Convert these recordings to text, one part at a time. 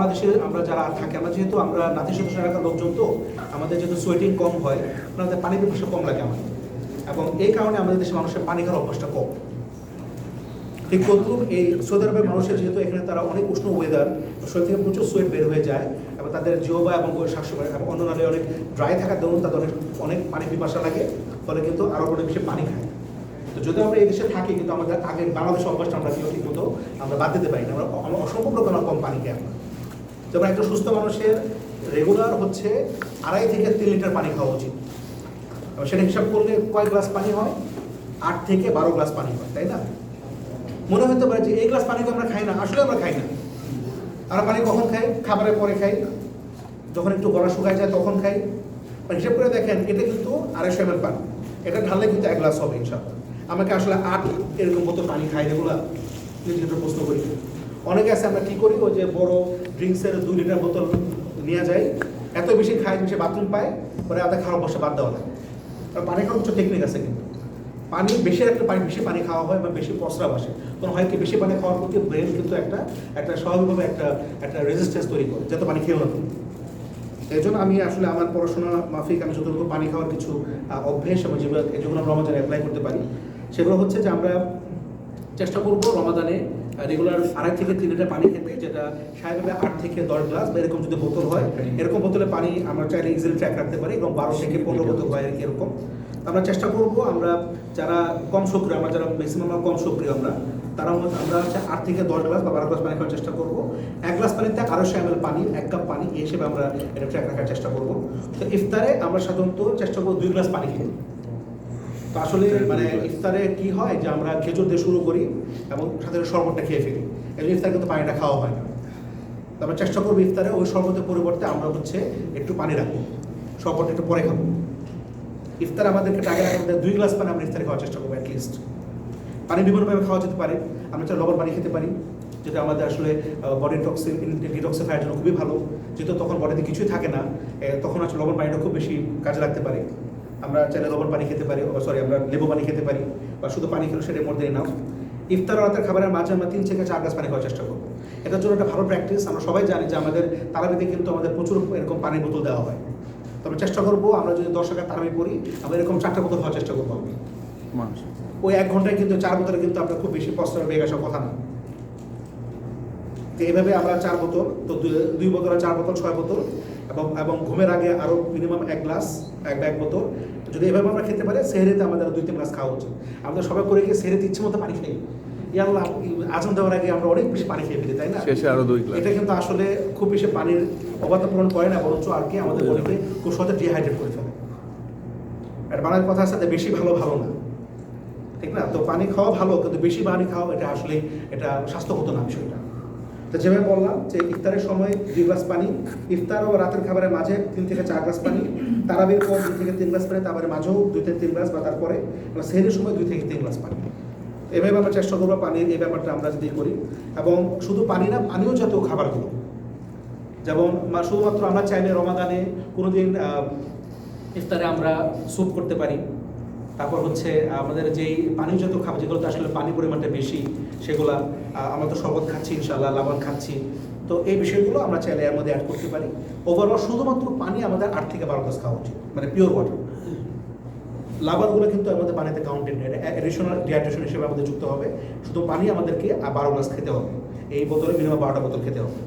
বাংলাদেশে আমরা যারা থাকি, আমরা যেহেতু আমরা নাতিশীতোষ্ণ এলাকার লোকজন তো, আমাদের যেহেতু সোয়েটিং কম হয়, আমাদের পানি পিপাসা কম লাগে আমাদের। এবং এই কারণে আমাদের দেশের মানুষের পানি খাওয়ার অভ্যাসটা কম। ঠিক তদ্রুপ এই সৌদি আরবের মানুষের যেহেতু এখানে তারা অনেক উষ্ণ ওয়েদার শরীর থেকে প্রচুর সোয়েট বের হয়ে যায়, এবং তাদের জিওবা এবং শ্বাসময় এবং অন্য নালে অনেক ড্রাই থাকার দরুন তাদের অনেক অনেক পানি পিপাসা লাগে, ফলে কিন্তু আরও অনেক বেশি পানি খায়। তো যদি আমরা এই দেশে থাকি, কিন্তু আমাদের আগে বাংলাদেশ অভ্যাসটা আমরা কেউ ঠিক মতো আমরা বাদ দিতে পারি না আমরা আমরা অসম্ভব রকম কম পানি খাই আমরা যেমন একটা সুস্থ মানুষের রেগুলার হচ্ছে, আড়াই থেকে তিন লিটার পানি খাওয়া উচিত। সেটা হিসাব করলে কয় গ্লাস পানি হয়? আট থেকে বারো গ্লাস পানি হয়, তাই না? মনে হতে পারে যে এই গ্লাস পানি তো আমরা খাই না, আসলে আমরা খাই না। আমরা পানি কখন খাই? খাবারের পরে খাই। যখন একটু গলা শুকায় যায়, তখন খাই। হিসাব করে দেখেন, এটা কিন্তু আড়াইশো এম পানি। এটা ঢাললে কিন্তু এক গ্লাস হবে ইনশাল্লাহ আমাকে আসলে আট এরকম মতো পানি খাই রেগুলার নিজেকে প্রশ্ন করি। অনেকে আছে, আমরা কী করি? ওই যে বড় ড্রিঙ্কসের দুই লিটার বোতল নিয়ে যাই। এত বেশি খাই যে বাথরুম পায়, পরে আধা খাওয়ার বসে, বাদ দেওয়া লাগে। পানি খাওয়ার কিছু টেকনিক আছে কিন্তু। পানি, বেশি একটা পানি, বেশি পানি খাওয়া হয় বা বেশি পসরা আসে তখন হয় কি, বেশি পানি খাওয়ার প্রতি ব্রেন কিন্তু একটা একটা স্বাভাবিকভাবে একটা একটা রেজিস্ট্যান্স তৈরি করে, যাতে পানি খেয়েও না। এই জন্য আমি আসলে আমার পড়াশোনা মাফিক, আমি যতটুকু পানি খাওয়ার কিছু অভ্যেস এবং যেগুলো যেগুলো আমরা রমাদানে অ্যাপ্লাই করতে পারি, সেগুলো হচ্ছে যে আমরা চেষ্টা করব রমাদানে রেগুলার আড়াই থেকে তিন লিটার পানি খেতে যেটা স্বাভাবিকভাবে আট থেকে দশ গ্লাস বা এরকম যদি বোতল হয় এরকম বোতলে পানি আমরা চাইলে ইজিলি ট্র্যাক রাখতে পারি এবং বারো থেকে পনেরো বোতল হয় আর কি এরকম। আমরা চেষ্টা করব আমরা যারা কম সক্রিয় আমরা যারা ম্যাক্সিমাম কম সক্রিয় আমরা তারা আমরা হচ্ছে আট থেকে দশ গ্লাস বা বারো গ্লাস পানি খাওয়ার চেষ্টা করব। এক গ্লাস পানিতে আড়াইশো এম পানি এক কাপ পানি এই হিসেবে আমরা এটা ট্র্যাক রাখার চেষ্টা করব। তো ইফতারে আমরা সাধারণত চেষ্টা করব দুই গ্লাস পানি তো আসলে মানে ইফতারে কি হয় যে আমরা খেজুর দিয়ে শুরু করি এবং সাথে শরবতটা খেয়ে ফেলি। এই ইফতারে কিন্তু পানিটা খাওয়া হয় না। তো আমরা চেষ্টা করব ইফতারে ওই শরবতের পরিবর্তে আমরা হচ্ছে একটু পানি রাখব। শরবতটা একটু পরে খাব। ইফতার আমাদেরকে টাকা দুই গ্লাস পানি আমরা ইফতারে খাওয়ার চেষ্টা করব অ্যাটলিস্ট পানি বিভিন্নভাবে খাওয়া যেতে পারে। আমরা চাই লবণ পানি খেতে পারি, যেটা আমাদের আসলে বডি টক্সিন ডিটক্সিফায়ার জন্য খুবই ভালো। যেহেতু তখন বডিতে কিছুই থাকে না তখন আসলে লবণ পানিটা খুব বেশি কাজে লাগতে পারে। আমরা চাইলে লবণ পানি খেতে পারি সরি আমরা লেবু পানি খেতে পারি বা শুধু পানি খেলে সেটার মধ্যে নাও ইফতার রাতের খাবারের মাঝে আমরা তিন থেকে চার গ্লাস পানি খাওয়ার চেষ্টা করব। এটার জন্য একটা ভালো প্র্যাকটিস আমরা সবাই জানি যে আমাদের তারাবিতে কিন্তু আমাদের প্রচুর এরকম পানির বোতল দেওয়া হয়। তো আমরা চেষ্টা করব আমরা যদি দশ টাকা তারাবি পড়ি আমরা এরকম চারটা বোতল খাওয়ার চেষ্টা করব আমি ওই এক ঘন্টায় কিন্তু চার বোতলে কিন্তু আপনার খুব বেশি কষ্ট বেগ আসার কথা না। তো এইভাবে আমরা চার বোতল তো দুই- বোতল বোতলে চার বোতল ছয় বোতল এবং এবং ঘুমের আগে আরও মিনিমাম এক গ্লাস এক এক বোতল যদি এভাবে আমরা খেতে পারি সেহরিতে আমাদের দুই তিন গ্লাস খাওয়া উচিত। আমাদের সবাই করে গিয়ে সেহরিতে ইচ্ছে মতো পানি খাই ইয়াল্লাহ আজান দেওয়ার আগে আমরা অনেক বেশি পানি খেয়ে ফেলি তাই না? শেষে আরও দুই গ্লাস এটা কিন্তু আসলে খুব বেশি পানির অবাধ পূরণ করে না বরঞ্চ আর কি আমাদের বডিকে খুব সহজে ডিহাইড্রেট করে ফেলে। আর বাংলার কথার সাথে বেশি ভালো ভালো না। ঠিক না? তো পানি খাওয়া ভালো কিন্তু বেশি পানি খাওয়া এটা আসলে এটা স্বাস্থ্যগত না বিষয়টা। তো যেভাবে বললাম যে ইফতারের সময় দুই গ্লাস পানি ইফতার ও রাতের খাবারের মাঝে তিন থেকে চার গ্লাস পানি তারাবির পর দুই থেকে তিন গ্লাস পানি তারপরে মাঝেও দুই থেকে তিন গ্লাস বা তারপরে সেহের সময় দুই থেকে তিন গ্লাস পানি। এভাবে আমরা চেষ্টা করব পানির এই ব্যাপারটা আমরা যদি করি এবং শুধু পানি না পানীয় জাতীয় খাবারগুলো। যেমন শুধুমাত্র আমরা চাইলে রমাদানে কোনোদিন আহ, ইফতারে আমরা স্যুপ করতে পারি। তারপর হচ্ছে আমাদের যেই পানীয়জাত খাবার যেগুলোতে আসলে পানি পরিমাণটা বেশি সেগুলা আমরা তো শরবত খাচ্ছি ইনশাল্লাহ লাবণ খাচ্ছি। তো এই বিষয়গুলো আমরা চাইলে এর মধ্যে অ্যাড করতে পারি। ওভারঅল শুধুমাত্র পানি আমাদের আট থেকে বারো গ্লাস খাওয়া উচিত মানে পিওর ওয়াটার লাভারগুলো কিন্তু আমাদের পানিতে কাউন্টেড এডিশনাল ডিহাইড্রেশন হিসেবে আমাদের যুক্ত হবে। শুধু পানি আমাদেরকে বারো গ্লাস খেতে হবে। এই বোতলে মিনিমাম বারোটা বোতল খেতে হবে।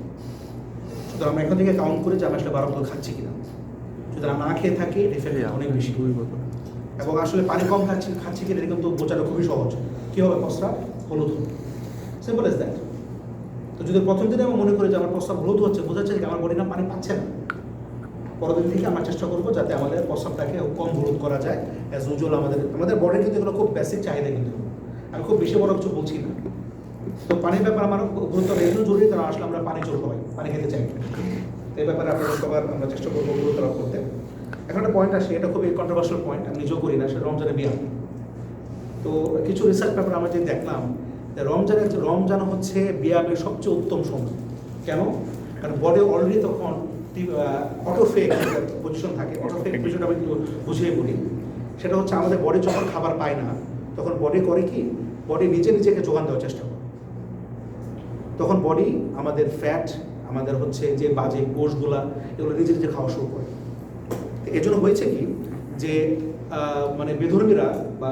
সুতরাং আমরা এখান থেকে কাউন্ট করে যে আমি আসলে বারো বোতল খাচ্ছি কিনা। সুতরাং না খেয়ে থাকি এফেক্ট অনেক বেশি। এবং আসলে পানি কম খাচ্ছি খাচ্ছি কিনা এটা কিন্তু বোঝাটা খুবই সহজ। কী হবে হলুদ সিম্পল এজ দ্যাট তো যদি প্রথম দিনে আমি মনে করি যে আমার প্রস্তাব হলুদ হচ্ছে, বোঝাচ্ছে যে আমার বডি না পানি পাচ্ছে না পরের দিন থেকে আমরা চেষ্টা করব যাতে আমাদের প্রস্তাবটাকে কম হলুদ করা যায় অ্যাজ ইউজুয়াল আমাদের আমাদের বডির কিন্তু এগুলো খুব বেসিক চাহিদা কিন্তু। আমি খুব বেশি বড় কিছু বলছি না। তো পানির ব্যাপার আমার গুরুত্ব এই জন্য জরুরি কারণ আসলে আমরা পানি চোর খাই পানি খেতে চাই। তো এই ব্যাপারে আপনাদের সবার আমরা চেষ্টা করব গুরুত্ব করতে। এখন একটা পয়েন্ট আসে, এটা খুবই কন্ট্রোভার্সিয়াল পয়েন্ট আমি নিজেও করি না, সেটা রমজানের বিয়াম তো কিছু রিসার্চ পেপার আমরা যে দেখলাম রমজানের রমজান হচ্ছে বিয়ামের সবচেয়ে উত্তম সময়। কেন? কারণ বডি অলরেডি তখন অটোফেক পজিশন থাকে। অটোফেক পজিশন আমি বুঝিয়ে বলি। সেটা হচ্ছে আমাদের বডি যখন খাবার পায় না তখন বডি করে কি? বডি নিজে নিজেকে যোগান দেওয়ার চেষ্টা করে। তখন বডি আমাদের ফ্যাট আমাদের হচ্ছে যে বাজে কোষগুলা এগুলো নিজে নিজে খাওয়া শুরু করে। তো এজন্য হয়েছে কি? যে মানে বেধর্মীরা বা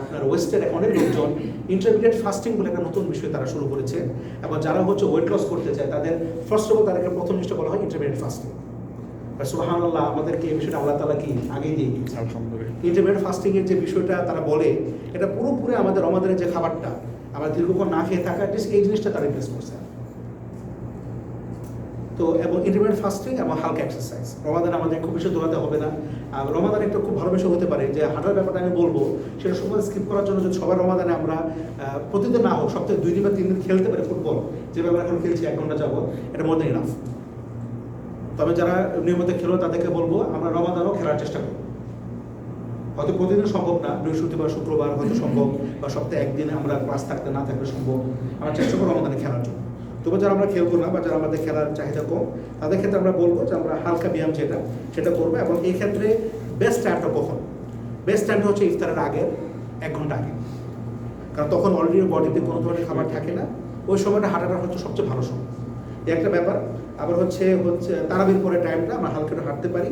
আপনার ওয়েস্টের অনেক লোকজন ইন্টারমিডিয়েট ফাস্টিং বলে একটা নতুন বিষয় তারা শুরু করেছে। এবং যারা হচ্ছে ওয়েট লস করতে চায় তাদের ফার্স্ট অফ অল তাদেরকে প্রথম জিনিসটা বলা হয় ইন্টারমিডিয়েট ফাস্টিং সুবাহান আল্লাহ আমাদেরকে এই বিষয়টা আল্লাহ তালা কি আগেই দিয়ে দিয়েছে ইন্টারমিডিয়েট ফাস্টিং এর যে বিষয়টা তারা বলে এটা পুরোপুরি আমাদের রমাদানের যে খাবারটা আমরা দীর্ঘক্ষণ না খেয়ে থাকা just এই জিনিসটা তারা রিপ্লেস করছে। তো এবং ইন্টারমিডিয়েট ফাস্টিং এবং হালকা এক্সারসাইজ রমাদান আমাদের খুব বেশি দৌড়াতে হবে না। রমাদান একটা খুব ভালো বিষয় হতে পারে যে হাঁটার ব্যাপারটা আমি বলব, সেটা সময় স্কিপ করার জন্য যদি সবার রমাদানে আমরা প্রতিদিন না হোক, সপ্তাহে দুই দিন বা তিন দিন খেলতে পারি ফুটবল। যেভাবে আমরা এখন খেলছি, এক ঘণ্টা যাব এটা মোর দেন ইনাফ তবে যারা নিয়মিত খেলো, তাদেরকে বলব, আমরা রমাদানও খেলার চেষ্টা করব। হয়তো প্রতিদিন সম্ভব না, বৃহস্পতিবার, শুক্রবার হয়তো সম্ভব, বা সপ্তাহে একদিন আমরা ক্লাস থাকতে না থাকলে সম্ভব। আমরা চেষ্টা করব আমাদের খেলার জন্য। তবে যারা আমরা খেলব না বা যারা আমাদের খেলার চাহিদা কম, তাদের ক্ষেত্রে আমরা বলব যে আমরা হালকা ব্যায়াম যেটা, সেটা করব এবং এই ক্ষেত্রে বেস্ট টাইমটা কখন? বেস্ট টাইমটা হচ্ছে ইফতারের আগে, এক ঘণ্টা আগে। কারণ তখন অলরেডি বডিতে কোনো ধরনের খাবার থাকে না। ওই সময়টা হাঁটাটা হচ্ছে সবচেয়ে ভালো সময়। এই একটা ব্যাপার। আবার হচ্ছে হচ্ছে তারাবির পরে টাইমটা আমরা হালকা হাঁটতে পারি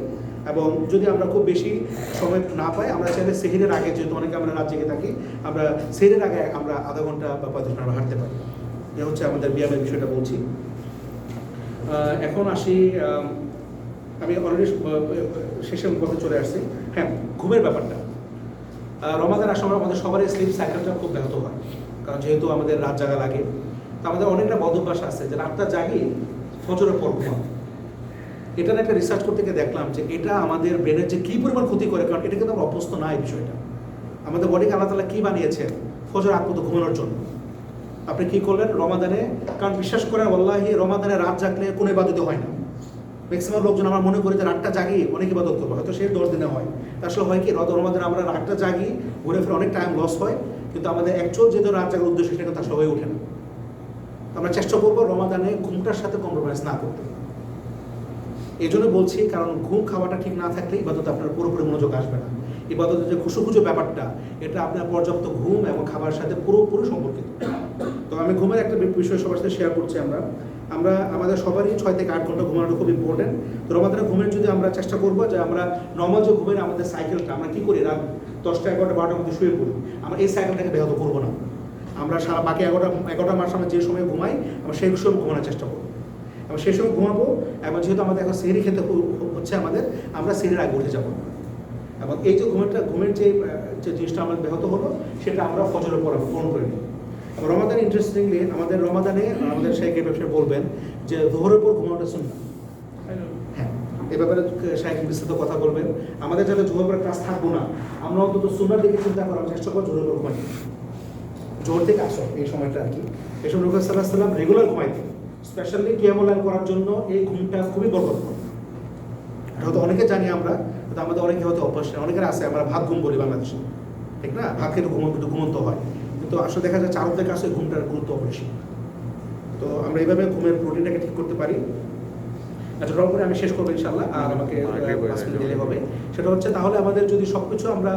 এবং যদি আমরা খুব বেশি সময় না পাই, আমরা চাইলে সেহিরের আগে, যেহেতু অনেকে আমরা রাত জেগে থাকি, আমরা সেহিরের আগে আমরা আধা ঘণ্টা বা পঁয়ত্রিশ আমরা হাঁটতে পারি। এ হচ্ছে আমাদের ব্যায়ামের বিষয়টা বলছি। এখন আসি, আমি অলরেডি শেষের পথে চলে আসছি। হ্যাঁ ঘুমের ব্যাপারটা। রমাদান আসার সময় আমাদের সবারই স্লিপ সাইকেলটা খুব ব্যাহত হয়। কারণ যেহেতু আমাদের রাত জাগা লাগে, তো আমাদের অনেকটা বদ অভ্যাস আছে যে রাতটা জাগি ফজরের পর ঘুমাও। এটা একটা রিসার্চ করতে গিয়ে দেখলাম যে এটা আমাদের ব্রেনের যে কী পরিমাণ ক্ষতি করে, কারণ এটা কিন্তু অভ্যস্ত না এই বিষয়টা। আমাদের বডিকে আল্লাহ তালা কী বানিয়েছেন? ফজর আত্মত ঘুমানোর জন্য। আপনি কি করলেন? রমাদানে, কারণ বিশ্বাস করেন আল্লাহি রমাদানে রাত জাগলে কোনো ইবাদতে হয় না। ম্যাক্সিমাম লোকজন আমরা মনে করি যে রাতটা জাগি, অনেক ইবাদত করব। হয়তো সেই দশ দিনে হয়। আসলে হয় কি? রদ রমাদানে আমরা রাতটা জাগি, ঘুরে ফিরে অনেক টাইম লস হয়, কিন্তু আমাদের অ্যাকচুয়াল যেহেতু রাত জাগার উদ্দেশ্য সেটা কিন্তু আসলে হয়ে ওঠে না। আমরা চেষ্টা করব রমাদানে ঘুমটার সাথে কম্প্রোমাইজ না করতে। এই জন্য বলছি, কারণ ঘুম খাওয়াটা ঠিক না থাকলে ইবাদত আপনার পুরোপুরি মনোযোগ আসবে না। ইবাদতের যে খুশুখুজো ব্যাপারটা, এটা আপনার পর্যাপ্ত ঘুম এবং খাবারের সাথে পুরোপুরি সম্পর্কিত। তো আমি ঘুমের একটা বিষয় সবার সাথে শেয়ার করছি আমরা। আমরা, আমাদের সবারই ছয় থেকে আট ঘণ্টা ঘুমানোটা খুব ইম্পর্টেন্ট তো আমাদের ঘুমের যদি আমরা চেষ্টা করব যে আমরা নর্মাল যে ঘুমের আমাদের সাইকেলটা আমরা কী করি? রাত দশটা, এগারোটা, বারোটার মধ্যে শুয়ে পড়ি। আমরা এই সাইকেলটাকে ব্যাহত করব না। আমরা সারা বাকি এগারোটা এগারোটা মাস আমরা যে সময় ঘুমাই, আমরা সেই সময় ঘুমানোর চেষ্টা করব। এবং সেই সময় ঘুমাবো, এবং যেহেতু আমাদের এখন সেহরি খেতে হচ্ছে আমাদের, আমরা সেহরির আগে উঠে যাব। এবং এই যে ঘুমেরটা, ঘুমের যে জিনিসটা আমাদের ব্যাহত হলো, সেটা আমরা ফজরের পরে ফোন করে নিই। রমাদান ইন্টারেস্টিংলি আমাদের রমাদানে আমাদের শেখ এই ব্যবসায় বলবেন যে দোহরের পর ঘুমানোটা শুননা হ্যাঁ এ ব্যাপারে শাহেক বিস্তৃত কথা বলবেন। আমাদের যাতে জোহর পরে ক্লাস থাকব না, আমরা অন্তত সুন্দর দিকে চিন্তা করার চেষ্টা করব জোহরের পর ঘুমাই জোহর থেকে আসো এই সময়টা আর কি। এই সময় সাল্লাহ সাল্লাম রেগুলার ঘুমাইতে স্পেশালি কিয়ামুল্লাহ করার জন্য এই ঘুমটা খুবই বরকত এটা হয়তো অনেকে জানি আমরা, কিন্তু আমাদের অনেকে হয়তো অভ্যাস অনেকের আছে, আমরা ভাত ঘুম বলি বাংলাদেশে। ঠিক না? ভাত খেতে ঘুম ঘুমন্ত হয়। কিন্তু আসলে দেখা যায় চারদের কাছে ঘুমটার গুরুত্ব বেশি তো আমরা এইভাবে ঘুমের প্রোটিনটাকে ঠিক করতে পারি। আচ্ছা ড্র করে আমি শেষ করব ইনশাল্লাহ আর আমাকে দিলে হবে। সেটা হচ্ছে তাহলে আমাদের যদি সব কিছু আমরা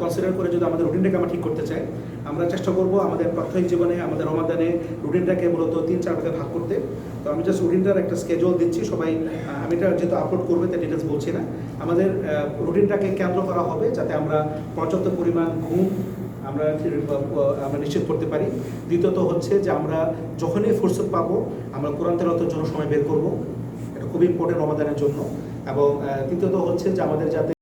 কনসিডার করে যদি আমাদের রুটিনটাকে আমরা ঠিক করতে চাই আমরা চেষ্টা করব আমাদের প্রাথমিক জীবনে আমাদের রমাদানে রুটিনটাকে মূলত তিন চার ভাগে ভাগ করতে। তো আমি জাস্ট রুটিনটার একটা স্কেজুয়াল দিচ্ছি সবাই আমি এটা যেহেতু আপলোড করবে তাই ডিটেলস বলছি না। আমাদের রুটিনটাকে কেন্দ্র করা হবে যাতে আমরা পর্যাপ্ত পরিমাণ ঘুম আমরা আমরা নিশ্চিত করতে পারি। দ্বিতীয়ত হচ্ছে যে আমরা যখনই ফুরসত পাবো, আমরা কোরআন তেলাওয়াতের জন্য সময় বের করব। এটা খুবই ইম্পর্টেন্ট রমাদানের জন্য। এবং তৃতীয়ত হচ্ছে যে আমাদের যাতে